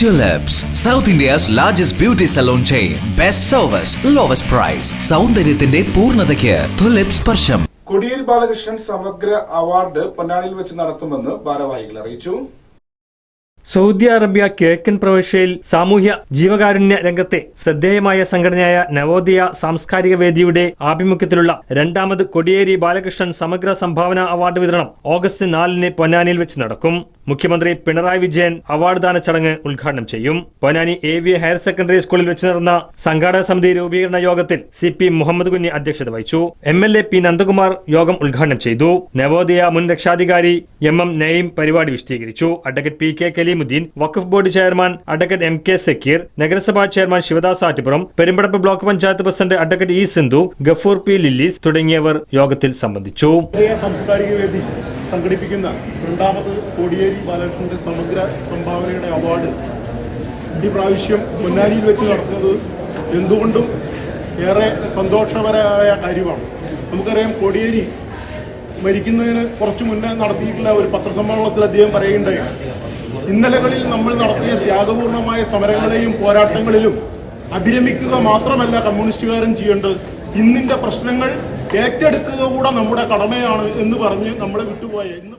Tulips, south India's largest beauty salon chain. Best service, lowest price സൗന്ദര്യത്തിന്റെ പൂർണതയ്ക്ക് tulips സ്പർശം. കൊടിയേരി ബാലകൃഷ്ണൻ സമഗ്ര അവാർഡ് പൊന്നാനിയിൽ വെച്ച് നടത്തുമെന്ന് ഭാരവാഹികൾ അറിയിച്ചു. സൗദി അറേബ്യ കിഴക്കൻ പ്രവിശ്യയിൽ സാമൂഹ്യ ജീവകാരുണ്യ രംഗത്തെ ശ്രദ്ധേയമായ സംഘടനയായ നവോദയ സാംസ്കാരിക വേദിയുടെ ആഭിമുഖ്യത്തിലുള്ള രണ്ടാമത് കൊടിയേരി ബാലകൃഷ്ണൻ സമഗ്ര സംഭാവന അവാർഡ് വിതരണം ഓഗസ്റ്റ് നാലിന് പൊന്നാനിയിൽ വെച്ച് നടക്കും. മുഖ്യമന്ത്രി പിണറായി വിജയൻ അവാർഡ് ദാന ചടങ്ങ് ഉദ്ഘാടനം ചെയ്യും. Ponnani A V higher secondary സ്കൂളിൽ വെച്ച് നടന്ന സംഘാടക സമിതി രൂപീകരണ യോഗത്തിൽ സി പി മുഹമ്മദ് കുഞ്ഞി അധ്യക്ഷത വഹിച്ചു. M L A P Nandakumar യോഗം ഉദ്ഘാടനം ചെയ്തു. നവോദയ മുൻ രക്ഷാധികാരി എം എം നയീം പരിപാടി വിശദീകരിച്ചു. Advocate P K Kaleemuddin Waqf board chairman advocate M K Sakkeer നഗരസഭാ chairman Sivadas Attupuram Perumpadappu block panchayat president advocate E Sindhu Gafoor P Lillees തുടങ്ങിയവർ യോഗത്തിൽ സംബന്ധിച്ചു. സാംസ്കാരിക വേദി സംഘടിപ്പിക്കുന്ന രണ്ടാമത് കോടിയേരി ബാലകൃഷ്ണന്റെ സമഗ്ര സംഭാവനയുടെ അവാർഡ് ഈ പ്രാവശ്യം പൊന്നാനിയിൽ വെച്ച് നടത്തുന്നത് എന്തുകൊണ്ടും ഏറെ സന്തോഷകരമായ കാര്യമാണ്. നമുക്കറിയാം കോടിയേരി മരിക്കുന്നതിന് കുറച്ച് മുന്നേ നടത്തിയിട്ടുള്ള ഒരു പത്രസമ്മേളനത്തിൽ അദ്ദേഹം പറയുകയുണ്ടായി. ഇന്നലകളിൽ നമ്മൾ നടത്തിയ ത്യാഗപൂർണമായ സമരങ്ങളെയും പോരാട്ടങ്ങളിലും അഭിരമിക്കുക മാത്രമല്ല കമ്മ്യൂണിസ്റ്റുകാരും ചെയ്യേണ്ടത്. ഇന്നിന്റെ പ്രശ്നങ്ങൾ ഏറ്റെടുക്കുക കൂടെ നമ്മുടെ കടമയാണ് എന്ന് പറഞ്ഞ് നമ്മളെ വിട്ടുപോയ. ഇന്ന്